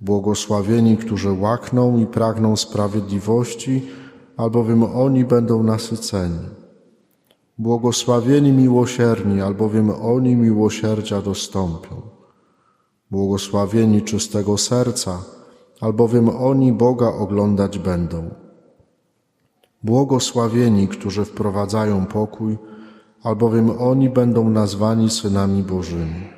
Błogosławieni, którzy łakną i pragną sprawiedliwości, albowiem oni będą nasyceni. Błogosławieni miłosierni, albowiem oni miłosierdzia dostąpią. Błogosławieni czystego serca, albowiem oni Boga oglądać będą. Błogosławieni, którzy wprowadzają pokój, albowiem oni będą nazwani synami Bożymi.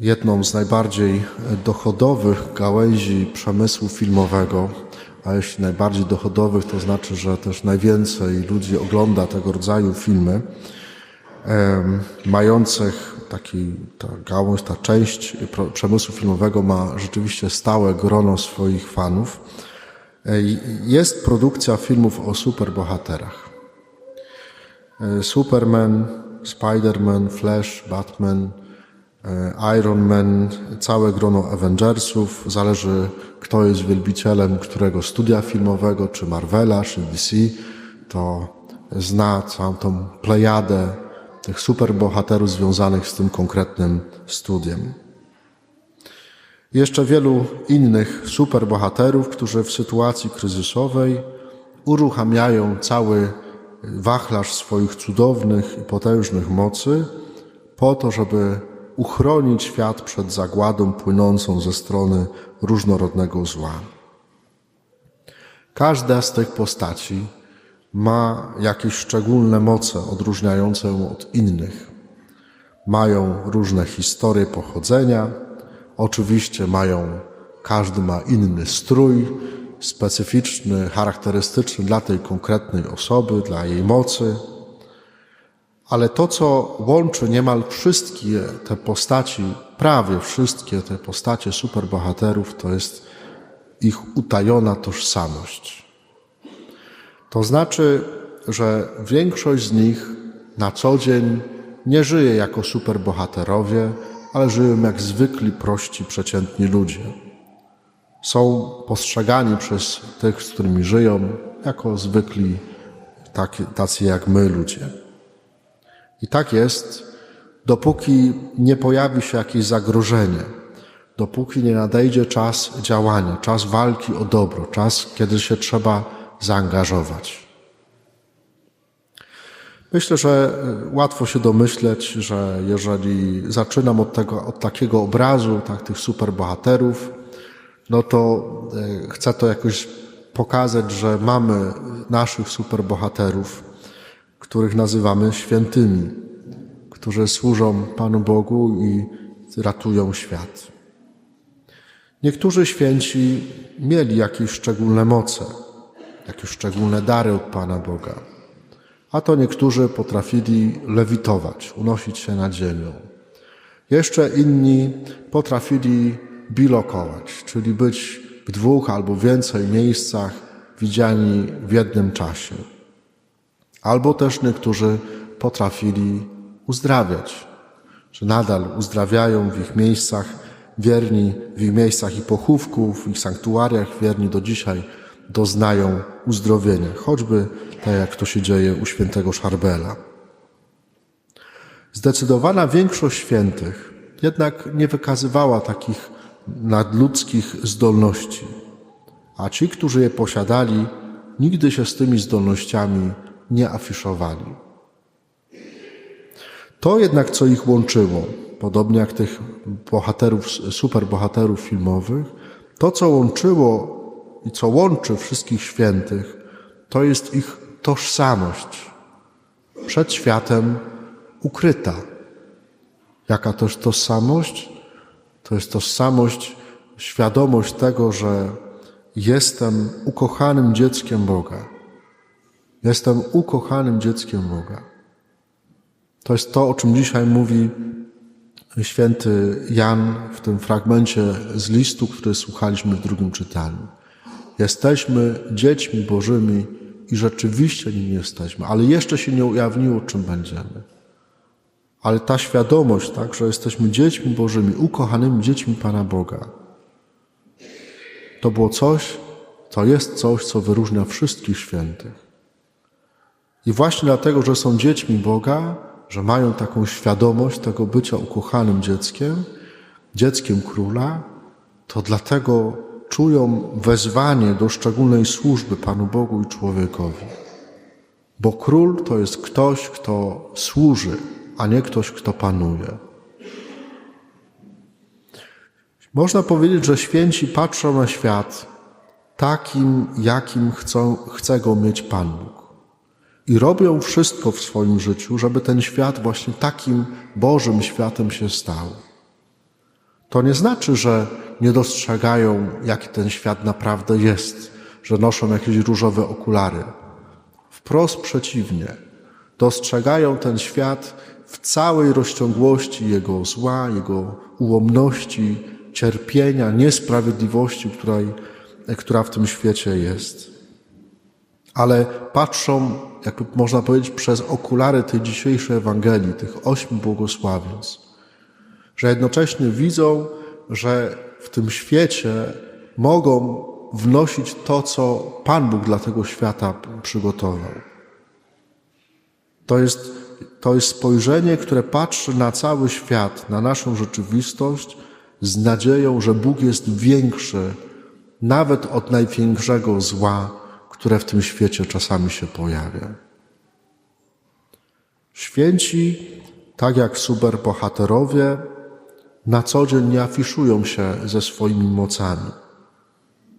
Jedną z najbardziej dochodowych gałęzi przemysłu filmowego, a jeśli najbardziej dochodowych, to znaczy, że też najwięcej ludzi ogląda tego rodzaju filmy, mających taki, ta gałąź, ta część przemysłu filmowego ma rzeczywiście stałe grono swoich fanów. E, Jest produkcja filmów o superbohaterach. E, Superman, Spider-Man, Flash, Batman, e, Iron Man, całe grono Avengersów. Zależy, kto jest wielbicielem którego studia filmowego, czy Marvela, czy DC, to zna całą tą plejadę tych superbohaterów związanych z tym konkretnym studiem. Jeszcze wielu innych superbohaterów, którzy w sytuacji kryzysowej uruchamiają cały wachlarz swoich cudownych i potężnych mocy po to, żeby uchronić świat przed zagładą płynącą ze strony różnorodnego zła. Każda z tych postaci ma jakieś szczególne moce odróżniające ją od innych. Mają różne historie pochodzenia, oczywiście mają, każdy ma inny strój, specyficzny, charakterystyczny dla tej konkretnej osoby, dla jej mocy. Ale to, co łączy niemal wszystkie te postaci, prawie wszystkie te postacie superbohaterów, to jest ich utajona tożsamość. To znaczy, że większość z nich na co dzień nie żyje jako superbohaterowie, ale żyją jak zwykli, prości, przeciętni ludzie. Są postrzegani przez tych, z którymi żyją, jako zwykli, tacy jak my ludzie. I tak jest, dopóki nie pojawi się jakieś zagrożenie, dopóki nie nadejdzie czas działania, czas walki o dobro, czas, kiedy się trzeba zaangażować. Myślę, że e, łatwo się domyśleć, że jeżeli zaczynam od, tego, od takiego obrazu, tak, tych superbohaterów, no to e, chcę to jakoś pokazać, że mamy naszych superbohaterów, których nazywamy świętymi, którzy służą Panu Bogu i ratują świat. Niektórzy święci mieli jakieś szczególne moce, jakieś szczególne dary od Pana Boga, a to niektórzy potrafili lewitować, unosić się nad ziemią. Jeszcze inni potrafili bilokować, czyli być w dwóch albo więcej miejscach widziani w jednym czasie. Albo też niektórzy potrafili uzdrawiać, że nadal uzdrawiają w ich miejscach, wierni w ich miejscach i pochówków, w ich sanktuariach, wierni do dzisiaj doznają uzdrowienia, choćby tak jak to się dzieje u świętego Szarbela. Zdecydowana większość świętych jednak nie wykazywała takich nadludzkich zdolności, a ci, którzy je posiadali, nigdy się z tymi zdolnościami nie afiszowali. To jednak, co ich łączyło, podobnie jak tych bohaterów, superbohaterów filmowych, to, co łączyło i co łączy wszystkich świętych, To jest ich tożsamość przed światem ukryta. Jaka to jest tożsamość? To jest tożsamość, świadomość tego, że jestem ukochanym dzieckiem Boga. Jestem ukochanym dzieckiem Boga. To jest to, o czym dzisiaj mówi święty Jan w tym fragmencie z listu, który słuchaliśmy w drugim czytaniu. Jesteśmy dziećmi Bożymi i rzeczywiście nim jesteśmy, ale jeszcze się nie ujawniło, czym będziemy. Ale ta świadomość, tak, że jesteśmy dziećmi Bożymi, ukochanymi dziećmi Pana Boga, to było coś, to jest coś, co wyróżnia wszystkich świętych. I właśnie dlatego, że są dziećmi Boga, że mają taką świadomość tego bycia ukochanym dzieckiem, dzieckiem króla, to dlatego czują wezwanie do szczególnej służby Panu Bogu i człowiekowi. Bo król to jest ktoś, kto służy, a nie ktoś, kto panuje. Można powiedzieć, że święci patrzą na świat takim, jakim chcą, chce go mieć Pan Bóg. I robią wszystko w swoim życiu, żeby ten świat właśnie takim Bożym światem się stał. To nie znaczy, że nie dostrzegają, jaki ten świat naprawdę jest, że noszą jakieś różowe okulary. Wprost przeciwnie. Dostrzegają ten świat w całej rozciągłości jego zła, jego ułomności, cierpienia, niesprawiedliwości, której, która w tym świecie jest. Ale patrzą, jakby można powiedzieć, przez okulary tej dzisiejszej Ewangelii, tych ośmiu błogosławieństw, że jednocześnie widzą, że w tym świecie mogą wnosić to, co Pan Bóg dla tego świata przygotował. To jest, to jest spojrzenie, które patrzy na cały świat, na naszą rzeczywistość z nadzieją, że Bóg jest większy nawet od największego zła, które w tym świecie czasami się pojawia. Święci, tak jak superbohaterowie, na co dzień nie afiszują się ze swoimi mocami.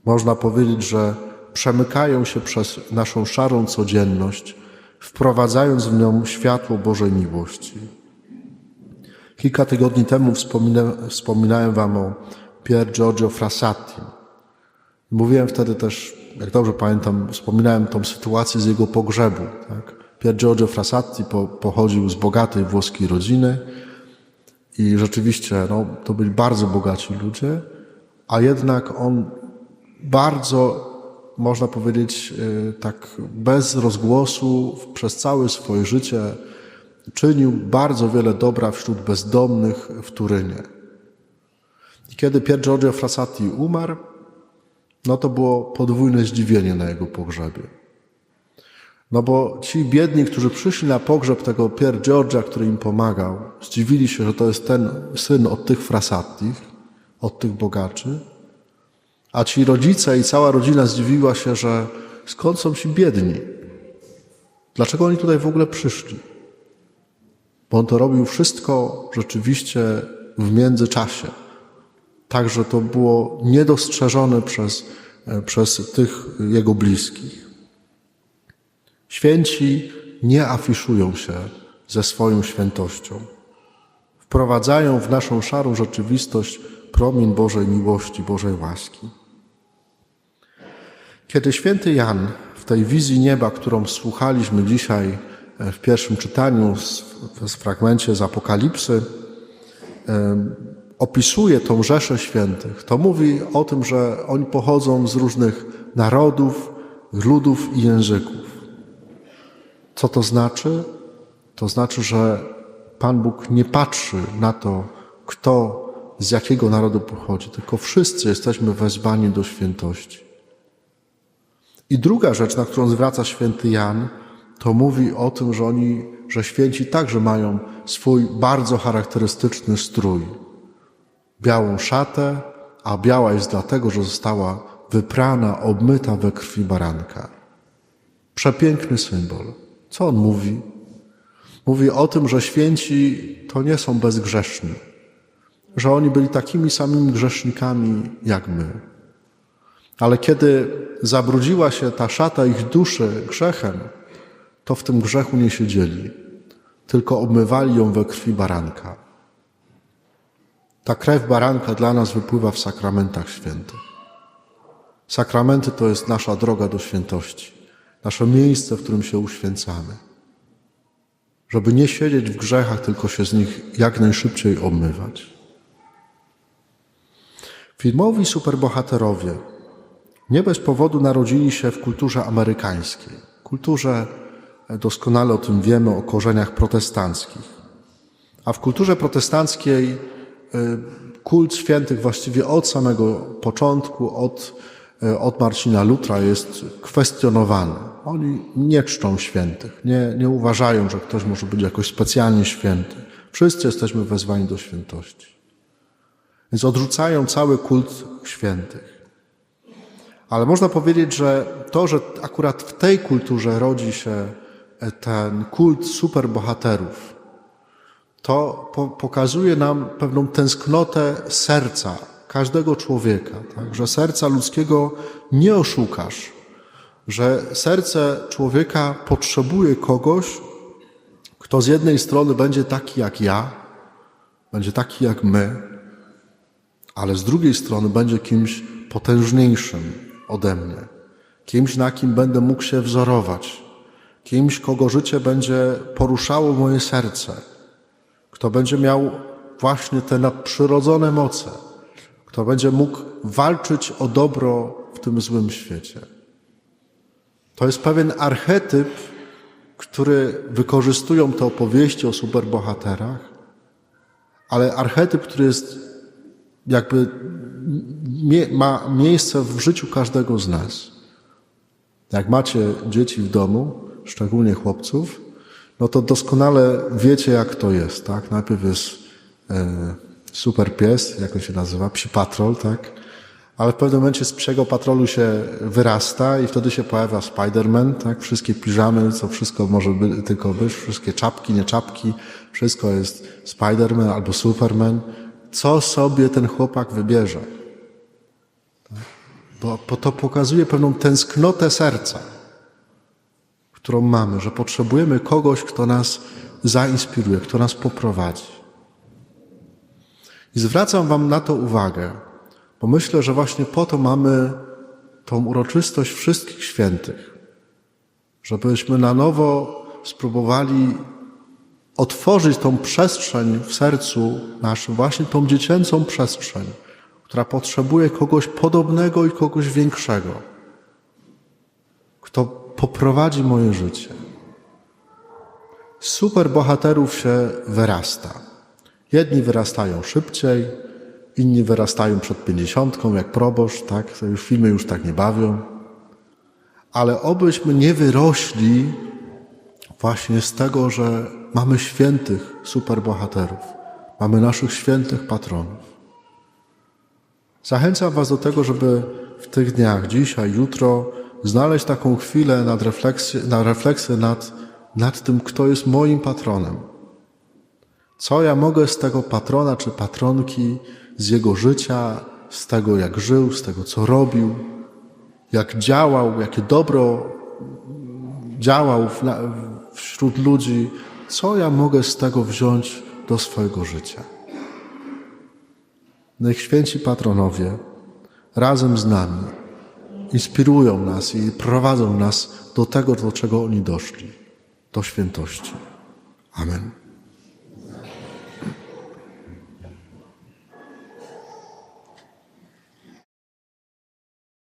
Można powiedzieć, że przemykają się przez naszą szarą codzienność, wprowadzając w nią światło Bożej miłości. Kilka tygodni temu wspominałem Wam o Pier Giorgio Frassati. Mówiłem wtedy też, jak dobrze pamiętam, wspominałem tą sytuację z jego pogrzebu. Tak? Pier Giorgio Frassati po, pochodził z bogatej włoskiej rodziny i rzeczywiście no, to byli bardzo bogaci ludzie, a jednak on bardzo, można powiedzieć, tak bez rozgłosu przez całe swoje życie czynił bardzo wiele dobra wśród bezdomnych w Turynie. I kiedy Pier Giorgio Frassati umarł, no to było podwójne zdziwienie na jego pogrzebie. No bo ci biedni, którzy przyszli na pogrzeb tego Pier Giorgia, który im pomagał, zdziwili się, że to jest ten syn od tych Frassatich, od tych bogaczy, a ci rodzice i cała rodzina zdziwiła się, że skąd są ci biedni? Dlaczego oni tutaj w ogóle przyszli? Bo on to robił wszystko rzeczywiście w międzyczasie. Także to było niedostrzeżone przez, przez tych jego bliskich. Święci nie afiszują się ze swoją świętością. Wprowadzają w naszą szarą rzeczywistość promień Bożej miłości, Bożej łaski. Kiedy święty Jan w tej wizji nieba, którą słuchaliśmy dzisiaj w pierwszym czytaniu, w fragmencie z Apokalipsy, opisuje tą rzeszę świętych, to mówi o tym, że oni pochodzą z różnych narodów, ludów i języków. Co to znaczy? To znaczy, że Pan Bóg nie patrzy na to, kto z jakiego narodu pochodzi, tylko wszyscy jesteśmy wezwani do świętości. I druga rzecz, na którą zwraca święty Jan, to mówi o tym, że oni, że święci także mają swój bardzo charakterystyczny strój. Białą szatę, a biała jest dlatego, że została wyprana, obmyta we krwi baranka. Przepiękny symbol. Co on mówi? Mówi o tym, że święci to nie są bezgrzeszni, że oni byli takimi samymi grzesznikami jak my. Ale kiedy zabrudziła się ta szata ich duszy grzechem, to w tym grzechu nie siedzieli, tylko obmywali ją we krwi baranka. Ta krew baranka dla nas wypływa w sakramentach świętych. Sakramenty to jest nasza droga do świętości, nasze miejsce, w którym się uświęcamy. Żeby nie siedzieć w grzechach, tylko się z nich jak najszybciej obmywać. Filmowi superbohaterowie nie bez powodu narodzili się w kulturze amerykańskiej. Kulturze, e, doskonale o tym wiemy, o korzeniach protestanckich. A w kulturze protestanckiej kult świętych właściwie od samego początku, od, y, od Marcina Lutra jest kwestionowany. Oni nie czczą świętych, nie, nie uważają, że ktoś może być jakoś specjalnie święty. Wszyscy jesteśmy wezwani do świętości. Więc odrzucają cały kult świętych. Ale można powiedzieć, że to, że akurat w tej kulturze rodzi się ten kult superbohaterów, to po, pokazuje nam pewną tęsknotę serca każdego człowieka, tak? że serca ludzkiego nie oszukasz, że serce człowieka potrzebuje kogoś, kto z jednej strony będzie taki jak ja, będzie taki jak my, ale z drugiej strony będzie kimś potężniejszym ode mnie, kimś, na kim będę mógł się wzorować, kimś, kogo życie będzie poruszało moje serce kto będzie miał właśnie te nadprzyrodzone moce, kto będzie mógł walczyć o dobro w tym złym świecie. To jest pewien archetyp, który wykorzystują te opowieści o superbohaterach, ale archetyp, który jest jakby ma miejsce w życiu każdego z nas. Jak macie dzieci w domu, szczególnie chłopców, no to doskonale wiecie, jak to jest, tak? Najpierw jest e, super pies, jak on się nazywa, psi patrol, tak? Ale w pewnym momencie z psiego patrolu się wyrasta i wtedy się pojawia Spider-Man, tak? Wszystkie piżamy, co wszystko może by, tylko być, wszystkie czapki, nie czapki, wszystko jest Spider-Man albo Superman. Co sobie ten chłopak wybierze? Tak? Bo, bo to pokazuje pewną tęsknotę serca którą mamy, że potrzebujemy kogoś, kto nas zainspiruje, kto nas poprowadzi. I zwracam Wam na to uwagę, bo myślę, że właśnie po to mamy tą uroczystość wszystkich świętych, żebyśmy na nowo spróbowali otworzyć tą przestrzeń w sercu naszym, właśnie tą dziecięcą przestrzeń, która potrzebuje kogoś podobnego i kogoś większego, kto poprowadzi moje życie. Super bohaterów się wyrasta. Jedni wyrastają szybciej, inni wyrastają przed pięćdziesiątką, jak proboszcz, tak? To już filmy już tak nie bawią. Ale obyśmy nie wyrośli właśnie z tego, że mamy świętych superbohaterów. Mamy naszych świętych patronów. Zachęcam Was do tego, żeby w tych dniach, dzisiaj, jutro, znaleźć taką chwilę nad refleksję, na refleksję nad, nad tym, kto jest moim patronem. Co ja mogę z tego patrona czy patronki, z jego życia, z tego jak żył, z tego co robił, jak działał, jakie dobro działał w, wśród ludzi, co ja mogę z tego wziąć do swojego życia. Niech święci patronowie razem z nami inspirują nas i prowadzą nas do tego, do czego oni doszli, do świętości. Amen.